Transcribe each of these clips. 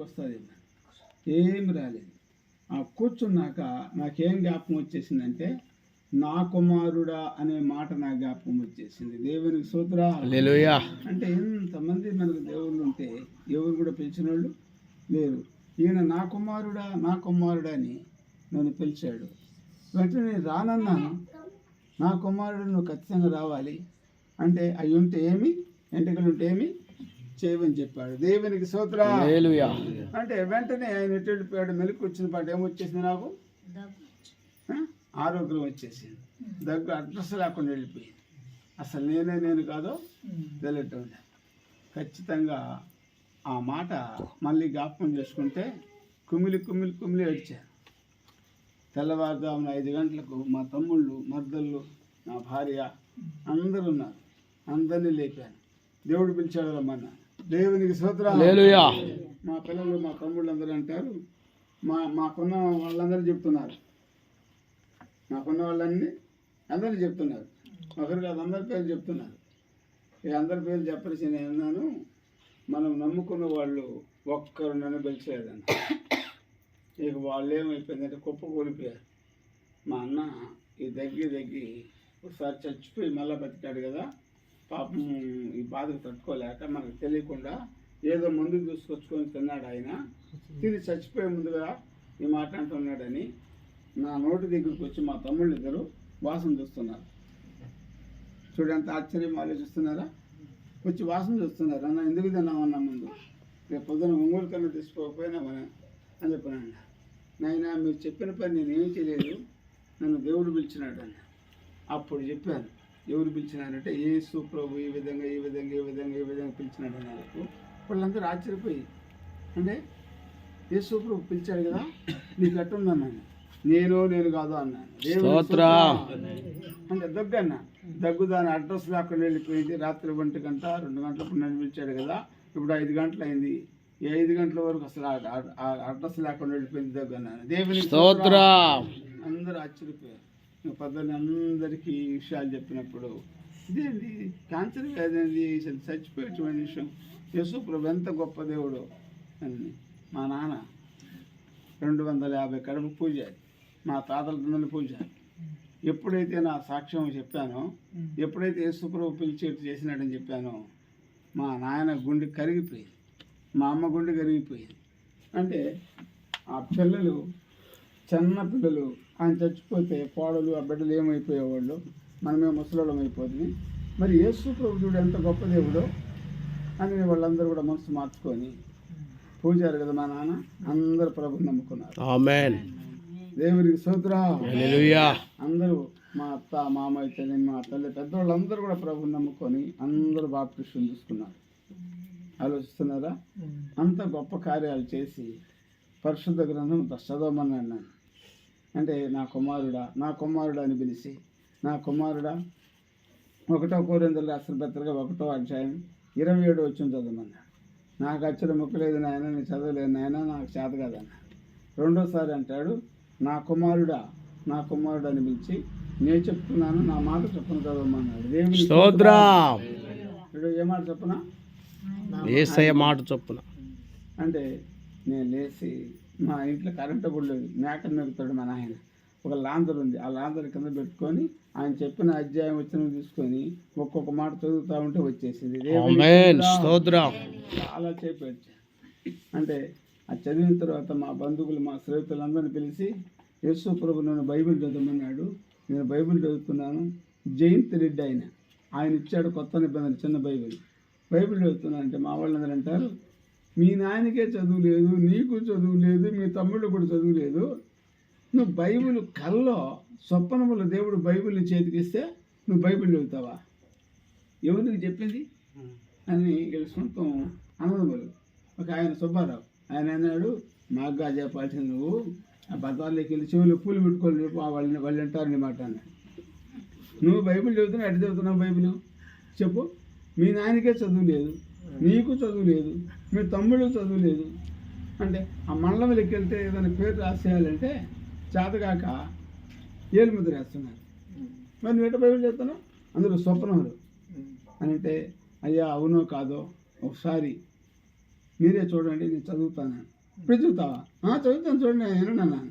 వస్తుంది. ఏమి రాలేదు. ఆ కూర్చున్నాక నాకేం జ్ఞాపకం వచ్చేసిందంటే నా కుమారుడా అనే మాట నా జ్ఞాపకం వచ్చేసింది. దేవునికి సూత్రా అంటే ఎంతమంది మనకు దేవుళ్ళు ఉంటే ఎవరు కూడా పిలిచిన వాళ్ళు లేరు. ఈయన నా కుమారుడా నా కుమారుడా అని నన్ను పిలిచాడు. వెంటనే నేను రానన్నాను. నా కుమారుడు నువ్వు ఖచ్చితంగా రావాలి. అంటే అవి ఉంటే ఏమి? ఎంటకలు ఉంటే ఏమి? చేయమని చెప్పాడు. దేవునికి సూత్ర హల్లెలూయా. అంటే వెంటనే ఆయన ఎటు వెళ్ళిపోయాడు? మెలకు వచ్చిన పాట ఏమొచ్చేసింది నాకు? ఆ? ఆరోగ్యం వచ్చేసింది. దగ్గు అడ్రస్ లేకుండా వెళ్ళిపోయింది. అసలు నేనే నేను కాదో తెలియటం లేదు. ఖచ్చితంగా ఆ మాట మళ్ళీ జ్ఞాపకం చేసుకుంటే కుమిలి కుమిలి కుమిలి ఏడ్చాను తెల్లవారుజామున ఐదు గంటలకు మా తమ్ముళ్ళు మర్దళ్ళు నా భార్య అందరూ ఉన్నారు. అందరినీ లేపాను. దేవుడు పిలిచాడు రమ్మన్నా దేవునికి హల్లెలూయా. మా పిల్లలు మా తమ్ముళ్ళు అందరూ అంటారు మా మాకున్న వాళ్ళందరూ చెప్తున్నారు. మాకున్న వాళ్ళన్నీ అందరూ చెప్తున్నారు. ఒకరు కాదు అందరి పేర్లు చెప్తున్నారు. ఇక అందరి పేర్లు చెప్పేసి నేను అన్నాను మనం నమ్ముకున్న వాళ్ళు ఒక్కరు నన్ను పిలిచలేదన్న ఇక వాళ్ళు ఏమైపోయిందంటే కుప్ప కూలిపోయారు. మా అన్న ఈ దగ్గర దగ్గర ఒకసారి చచ్చిపోయి మళ్ళీ బతికాడు కదా. పాపం ఈ బాధకు తట్టుకోలేక మనకు తెలియకుండా ఏదో ముందుకు తీసుకొచ్చుకొని తిన్నాడు ఆయన. తిరిగి చచ్చిపోయే ముందుగా ఈ మాట అంటున్నాడని నా నోటి దగ్గరికి వచ్చి మా తమ్ముళ్ళు ఇద్దరు వాసన చూస్తున్నారు. చూడంత ఆశ్చర్యం ఆలోచిస్తున్నారా? వచ్చి వాసన చూస్తున్నారు. అన్న ఎందుకు తిన్నామన్నా ముందు? రేపు పొద్దున ఒంగోలు కన్నా తీసుకోకపోయినా మన అని చెప్పానండి. నాయన మీరు చెప్పిన పని నేను ఏం చేయలేదు. నన్ను దేవుడు పిలిచినాడు అన్న. అప్పుడు చెప్పాను ఎవరు పిలిచినారంటే యేసు ప్రభు ఈ విధంగా ఈ విధంగా ఈ విధంగా ఈ విధంగా పిలిచినాడు అన్నారు. వాళ్ళందరూ ఆశ్చర్యపోయి అంటే యేసు ప్రభు పిలిచాడు కదా నీకు అట్టుందన్నాను నేను నేను కాదు అన్నాను. అంటే దగ్గు అన్న దగ్గు దాని అడ్రస్ లేకుండా వెళ్ళిపోయింది. రాత్రి ఒంటి గంట రెండు గంటలప్పుడు నన్ను పిలిచాడు కదా ఇప్పుడు ఐదు గంటలు అయింది. ఈ ఐదు గంటల వరకు అసలు అడ్రస్ లేకుండా వెళ్ళిపోయింది దగ్గు అన్నాను దేవుని అందరూ ఆశ్చర్యపోయారు. ఇంకా అందరికీ ఈ విషయాలు చెప్పినప్పుడు ఇదేంటి? క్యాన్సర్ వ్యాధి అనేది అసలు చచ్చిపోయేటువంటి విషయం. యశుప్రభు ఎంత గొప్ప దేవుడు అని మా నాన్న రెండు వందల యాభై కడుపు పూజ మా తాతల తండ్రుల పూజ ఎప్పుడైతే నా సాక్ష్యం చెప్పానో ఎప్పుడైతే యేసుప్రభు పిలిచేట్టు చేసినాడని చెప్పానో మా నాయన గుండె కరిగిపోయింది. మా అమ్మ గుండె కరిగిపోయింది. అంటే ఆ పిల్లలు చిన్న పిల్లలు ఆయన చచ్చిపోతే కోడలు ఆ బిడ్డలు ఏమైపోయేవాళ్ళు? మనమే ముసలోళ్ళం అయిపోతుంది. మరి యేసు ప్రభు చూడు ఎంత గొప్ప దేవుడో అని వాళ్ళందరూ కూడా మనసు మార్చుకొని పూజారు కదా మా నాన్న? అందరూ ప్రభుని నమ్ముకున్నారు. సోదరా హల్లెలూయా. అందరూ మా అత్త మామయ్య తల్లి మా తల్లి పెద్దవాళ్ళందరూ కూడా ప్రభుని నమ్ముకొని అందరూ బాప్టిస్టులు తీసుకున్నారు. ఆలోచిస్తున్నారా? అంత గొప్ప కార్యాలు చేసి పరిశుద్ధ గ్రంథం చదవమన్నాడు నన్ను అంటే నా కుమారుడా నా కుమారుడా అని పిలిచి నా కుమారుడా ఒకటో కోరిందలు రాసిన పత్రిక ఒకటో అధ్యాయం ఇరవై ఏడు వచ్చిన చదవమన్నాడు. నాకు అచ్చడి ముక్కలేదు నాయన నేను చదవలేదు నాయన నాకు చేత కాదన్న రెండోసారి అంటాడు నా కుమారుడా నా కుమారుడు అని పిలిచి నేను చెప్తున్నాను నా మాట చొప్పున చదవమన్నాడు. దేవుని స్తోత్రం. ఏ మాట చొప్పున? మాట చొప్పున. అంటే నేను లేచి మా ఇంట్లో కరెంటు కూడా లేదు. మేకను మెరుగుతాడు మా నాయన. ఒక లాంతర్ ఉంది. ఆ లాంతర్ కింద పెట్టుకొని ఆయన చెప్పిన అధ్యాయం వచ్చిన తీసుకొని ఒక్కొక్క మాట చదువుతా ఉంటే వచ్చేసింది. చాలా సేపు ఏడ్చాను. అంటే అది చదివిన తర్వాత మా బంధువులు మా స్నేహితులందరిని పిలిచి యేసు ప్రభు నన్ను బైబిల్ చదవమన్నాడు. నేను బైబిల్ చదువుతున్నాను. జయంత్ రెడ్డి ఆయన. ఆయన ఇచ్చాడు కొత్త నిబంధన చిన్న బైబిల్. బైబిల్ చదువుతున్నాను అంటే మా వాళ్ళందరూ అంటారు మీ నాయనకే చదువు లేదు నీకు చదువు లేదు మీ తమ్ముళ్ళు కూడా చదువు లేదు. నువ్వు బైబిల్ కల్లో స్వప్నములు దేవుడు బైబిల్ని చేతికిస్తే నువ్వు బైబిల్ చదువుతావా ఎవరు నీకు చెప్పింది? అని వీళ్ళ సొంతం అన్నదమ్ములు. ఒక ఆయన సుబ్బారావు. ఆయన అన్నాడు మాగ్గా చెప్పాల్సింది నువ్వు. ఆ బతాల్లోకి వెళ్ళి చెవులు పూలు పెట్టుకొని చెప్పు వాళ్ళని వాళ్ళు అంటారని మాట అన్నాడు. నువ్వు బైబిల్ చదువుతున్నావు ఎటు చదువుతున్నావు బైబిల్? చెప్పు. మీ నాయనకే చదువు లేదు నీకు చదువు లేదు మీ తమ్ముడు చదువు లేదు అంటే ఆ మండలంలోకి వెళ్తే ఏదైనా పేరు రాసేయాలంటే చేతగాక ఏలు ముద్ర వేస్తున్నారు. మరి నువ్వు ఎట బైబిల్ అందరూ స్వప్నములు. అని అంటే అయ్యా అవునో కాదో ఒకసారి మీరే చూడండి నేను చదువుతాను. ఇప్పుడు చదువుతావా? "ఆ, చదువుతాను చూడండి నేను అన్నాను.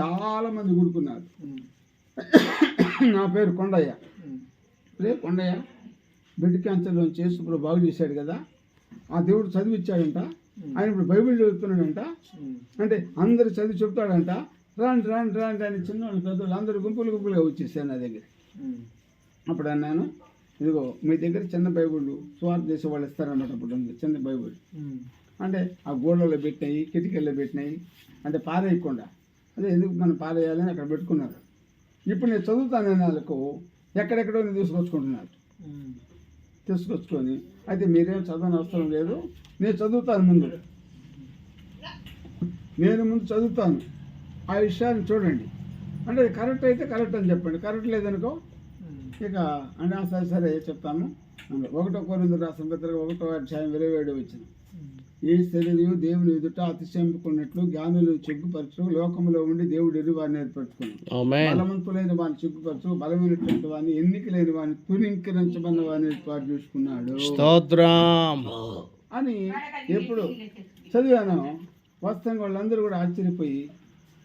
చాలా మంది కూడుకున్నారు నా పేరు కొండయ్య. రే కొండయ్య బిడ్డ క్యాన్సర్లో చేసి ఇప్పుడు బాగు చేశాడు కదా. ఆ దేవుడు చదివిచ్చాడంట. ఆయన ఇప్పుడు బైబిల్ చదువుతున్నాడంట. అంటే అందరు చదివి చెప్తాడంట. రాండి రాండి రాండి అని చిన్నవాళ్ళు పెద్దవాళ్ళు అందరూ గుంపులు గుంపులుగా వచ్చేసారు నా దగ్గర. అప్పుడు అన్నాను ఇదిగో మీ దగ్గర చిన్న బైబిల్ స్వార్థ చేసే వాళ్ళు ఇస్తారన్నమాట అప్పుడు చిన్న బైబిల్ అంటే ఆ గోడలో పెట్టినాయి కిటికీల్లో పెట్టినాయి అంటే పారేయకుండా. అదే ఎందుకు మనం పారేయాలని అక్కడ పెట్టుకున్నారు. ఇప్పుడు నేను చదువుతానని వాళ్ళకు ఎక్కడెక్కడో నేను తీసుకొచ్చుకుంటున్నారు తీసుకొచ్చుకొని అయితే మీరేం చదవని అవసరం లేదు నేను చదువుతాను ముందు. నేను ముందు చదువుతాను. ఆ విషయాన్ని చూడండి. అంటే కరెక్ట్ అయితే కరెక్ట్ అని చెప్పండి. కరెక్ట్ లేదనుకో ఇక అంటే సరే సరే చెప్తాను అందులో ఒకటో కొరింది రాసిన పత్రిక ఒకటో అధ్యాయం ఇరవై ఏడు వచ్చింది. ఈ శరీరం దేవుని ఎదుట అతిశయింపుకున్నట్లు జ్ఞానులు చెగ్గుపరచు లోకంలో ఉండి దేవుడు ఎరువారిని ఏర్పరచుకున్నాడు ఆమేన్. బలవంతులైన వాడిని చెగ్గుపరచు బలమైనటువంటి వాడిని ఎన్నిక లేని వాడిని తురింకరించబడిన వాడిని ఏర్పాటు చేసుకున్నాడు. స్తోత్రం. అని ఎప్పుడు చదివాను. వాస్తవంగా వాళ్ళందరూ కూడా ఆశ్చర్యపోయి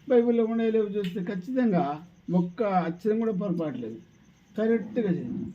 బైబిల్లో ఉండేలేవు చూస్తే ఖచ్చితంగా ఒక్క అక్షరం కూడా పొరపాట్లేదు కరెక్ట్గా చదివాను.